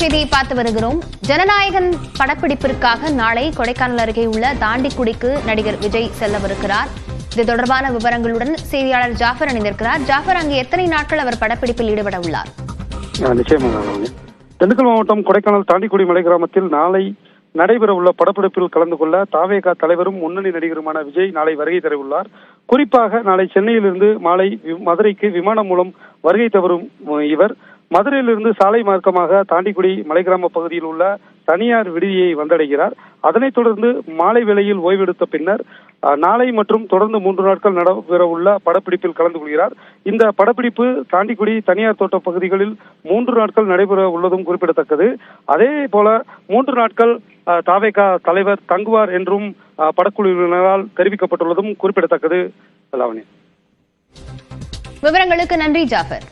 செய்தியை பார்த்து வருகிறோம். ஜனநாயகன் படப்பிடிப்பிற்காக நாளை கொடைக்கானல் அருகே உள்ள தாண்டிக்குடிக்கு நடிகர் விஜய் செல்லவிருக்கிறார். இது தொடர்பான விவரங்களுடன் செய்தியாளர் ஜாஃபர் இணைந்திருக்கிறார். ஜாஃபர் அங்கு எத்தனை நாட்கள் அவர் படப்பிடிப்பில் ஈடுபட உள்ளார் திண்டுக்கல் மாவட்டம் கொடைக்கானல் தாண்டிக்குடி மலை கிராமத்தில் நாளை நடைபெற உள்ள படப்பிடிப்பில் கலந்து கொள்ள தாவேகா தலைவரும் முன்னணி நடிகருமான விஜய் நாளை வருகை தரவுள்ளார். குறிப்பாக நாளை சென்னையிலிருந்து மாலை மதுரைக்கு விமானம் மூலம் வருகை தவறும் இவர். மதுரையிலிருந்து சாலை மார்க்கமாக தாண்டிக்குடி மலை கிராம பகுதியில் உள்ள தனியார் விடுதியை வந்தடைகிறார். அதனைத் தொடர்ந்து மாலை வேளையில் ஓய்வெடுத்த பின்னர் நாளை மற்றும் தொடர்ந்து மூன்று நாட்கள் நடைபெற உள்ள படப்பிடிப்பில் கலந்து கொள்கிறார். இந்த படப்பிடிப்பு தாண்டிக்குடி தனியார் தோட்ட பகுதிகளில் மூன்று நாட்கள் நடைபெற உள்ளதும் குறிப்பிடத்தக்கது. அதே போல மூன்று நாட்கள் தாவேகா தலைவர் தங்குவார் என்றும் படக்குழுவினரால் தெரிவிக்கப்பட்டுள்ளதும் குறிப்பிடத்தக்கது. லாவணி விவரங்களுக்கு நன்றி ஜாஃபர்.